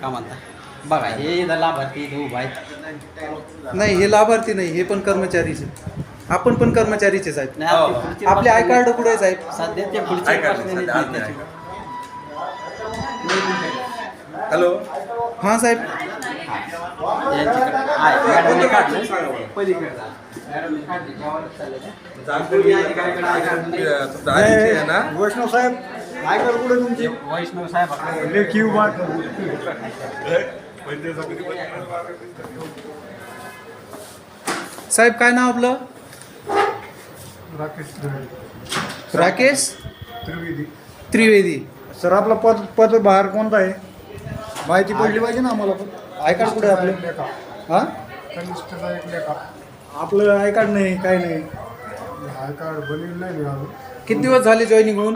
का म्हणता बघा हे इथं लाभार्थी इथं उभा आहेत नाही हे लाभार्थी नाही हे पण कर्मचारीच आहे. आपण पण कर्मचारीचेच आहेत नाही, आपली पुढची आपले आय कार्ड कुठे आहे साहेब सध्या ते पुढचे. हॅलो हां साहेब यांच्याकडे आहे. मॅडमने काढलं. पलीकडे जा. मॅडमने काढलं. जेवायला चाललं का? कोणी अधिकाऱ्याकडे आय कार्ड नाही. तुमचा आधीचे आहे ना वैष्णव साहेब काय कर कुठे तुमची? वैष्णव साहेब लेखी उभा साहेब काय नाव आपलं? राकेश राकेश? त्रिवेदी. त्रिवेदी. सर आपला पद पद बाहेर कोणता आहे? माहिती पडली पाहिजे ना आम्हाला पण. आय कार्ड कुठे आपलं. लेखा. हा? कनिष्ठचा एक लेखा. आपलं आय कार्ड नाही काही नाही. आय कार्ड बनवलं नाही किती दिवस झाले जॉईनिंग होऊन?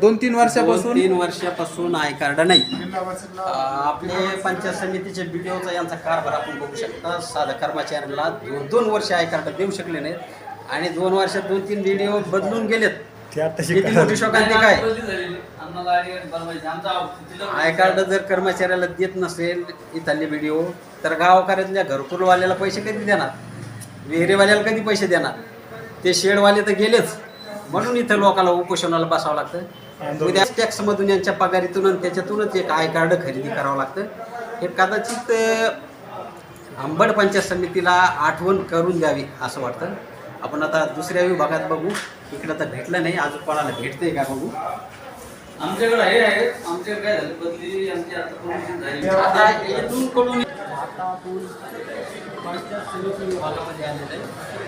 दोन तीन वर्षापासून? तीन वर्षापासून आय कार्ड नाही. आपले पंचायत समितीचे बीडीओचा यांचा कारभार आपण बघू शकता. साधा कर्मचाऱ्यांना दोन दोन वर्ष आय कार्ड देऊ शकले नाहीत. आणि दोन वर्षात दोन तीन बीडीओ बदलून गेलेत. ते आता किती शिकायला मोठी शोकांती काय? आय कार्ड जर कर्मचाऱ्याला देत नसेल इथले व्हिडिओ तर गावकऱ्यातल्या घरकुलवाल्याला पैसे कधी देणार? विहिरीवाल्याला कधी पैसे देणार? ते शेडवाले तर गेलेच. म्हणून इथं लोकांना उपोषणाला बसावं लागतं. उद्या टॅक्समधून यांच्या पगारीतून आणि त्याच्यातूनच एक आय कार्ड खरेदी करावं लागतं. हे कदाचित अंबड पंचायत समितीला आठवण करून द्यावी असं वाटतं. आपण आता दुसऱ्या विभागात बघू. इकडं तर भेटलं नाही अजून कोणाला भेटतंय का बघू? आमच्याकडे हे आहे आमच्याकडे काय झालं बदली आमची आता promotion झाली. आता इथून कडून आता आपण पंचायत समिती विभागामध्ये आलेलं आहे.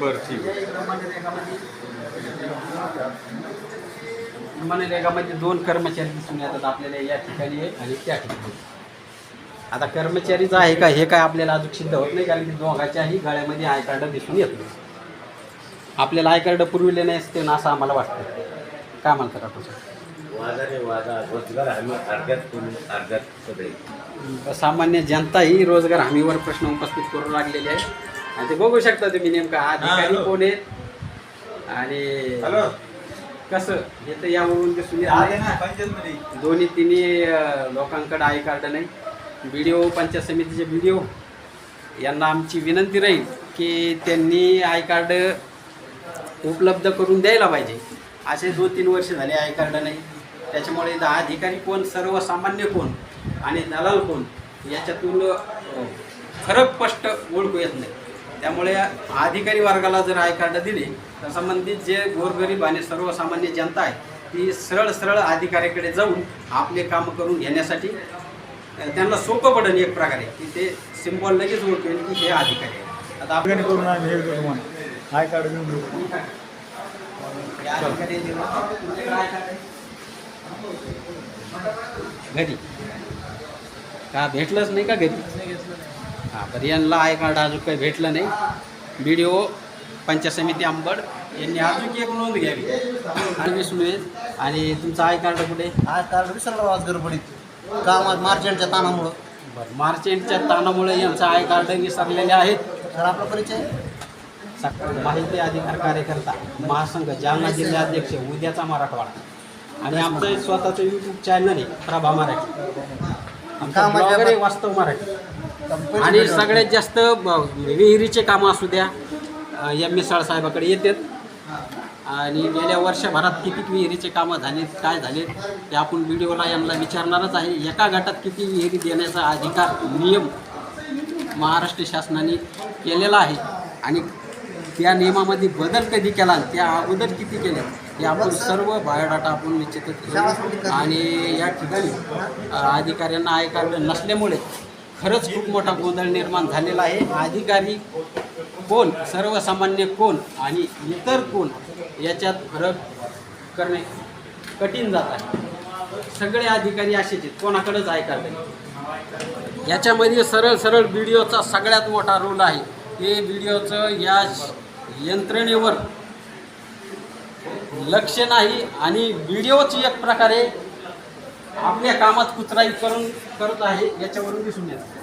बरं ठीक मनरेगामध्ये दोन कर्मचारी दिसून येतात आपल्याला या ठिकाणी आहे आणि त्या ठिकाणी. आता कर्मचारीचं आहे का हे काय आपल्याला अजून सिद्ध होत नाही कारण की दोघाच्याही गळ्यामध्ये आय कार्ड दिसून येत नाही. आपल्याला आय कार्ड पुरविले नाही असते ना असं आम्हाला वाटतं. काय म्हणतात डॉक्टर साहेब? रोजगार हमी अर्ध्यात अर्ध्यात सगळे. सामान्य जनता ही रोजगार हमीवर प्रश्न उपस्थित करू लागलेले आहे. आणि ते बघू शकता तुम्ही नेमका अधिकारी कोण आहेत आणि कसं? हे तर यावरून दिसून येत नाही. दोन्ही तिन्ही अं, लोकांकडे आय कार्ड नाही. बी डी ओ पंचायत समितीचे बी डी ओ यांना आमची विनंती राहील की त्यांनी आय कार्ड उपलब्ध करून द्यायला पाहिजे. असे दोन तीन वर्ष झाले आय कार्ड नाही. त्याच्यामुळे इथं अधिकारी कोण सर्वसामान्य कोण आणि दलाल कोण याच्यातून फरक स्पष्ट ओळखू येत नाही. त्यामुळे अधिकारी वर्गाला जर आय कार्ड दिले तर संबंधित जे गोरगरीब आणि सर्वसामान्य जनता आहे ती सरळ सरळ अधिकाऱ्याकडे जाऊन आपले काम करून घेण्यासाठी त्यांना सोपं पडेल एक प्रकारे की ते सिम्बॉल लगेच ओळखेल की हे अधिकारी आहे आता आपण करून आय कार्ड घेऊन घरी? का भेटलंच नाही का घरी? हां तर यांना आय कार्ड अजून काही भेटलं नाही. बी डी ओ पंचायत समिती अंबड यांनी अजून एक नोंद घ्यावी. आणि आहेत आणि तुमचं आय कार्ड कुठे? आय कार्ड विसरलो आज गडबडीत. कामात मार्चंटच्या ताणामुळं. बरं मार्चेंटच्या ताणामुळे यांचं आय कार्ड विसरलेले आहेत. तर आपला परिचय? माहिती अधिकार कार्यकर्ता महासंघ जालना जिल्हाध्यक्ष उद्याचा मराठवाडा. आणि आमचं स्वतःचं यूट्यूब चॅनल आहे प्रभा मराठी. आमचा blogger आहे वास्तव मराठी. आणि सगळ्यात जास्त ब- विहिरीचे कामं असू द्या एम एस साहेबाकडे येतात. आणि गेल्या वर्षभरात किती विहिरीचे कामं झाले काय झाले ते आपण व्हिडिओला यांना विचारणारच आहे. एका गटात किती विहिरी देण्याचा अधिकार नियम महाराष्ट्र शासनाने केलेला आहे. आणि त्या नियमामध्ये बदल कधी केला त्या अगोदर किती केले? यावर आपण सर्व बायोडाटा आपण निश्चितच करू. आणि या ठिकाणी अधिकाऱ्यांना आय नसल्यामुळे खरंच खूप मोठा गोंधळ निर्माण झालेला आहे. अधिकारी कोण सर्वसामान्य कोण आणि इतर कोण याच्यात फरक करणे कठीण जात आहे. सगळे अधिकारी असेच आहेत. कोणाकडेच ऐकायला नाही. याच्यामध्ये सरळ सरळ व्हिडिओचा सगळ्यात मोठा रोल आहे. हे व्हिडिओचं या यंत्रणेवर लक्ष नाही आणि व्हिडिओची एक प्रकारे आपल्या कामात कुचराई करून करत आहे याच्यावरून दिसून येतं.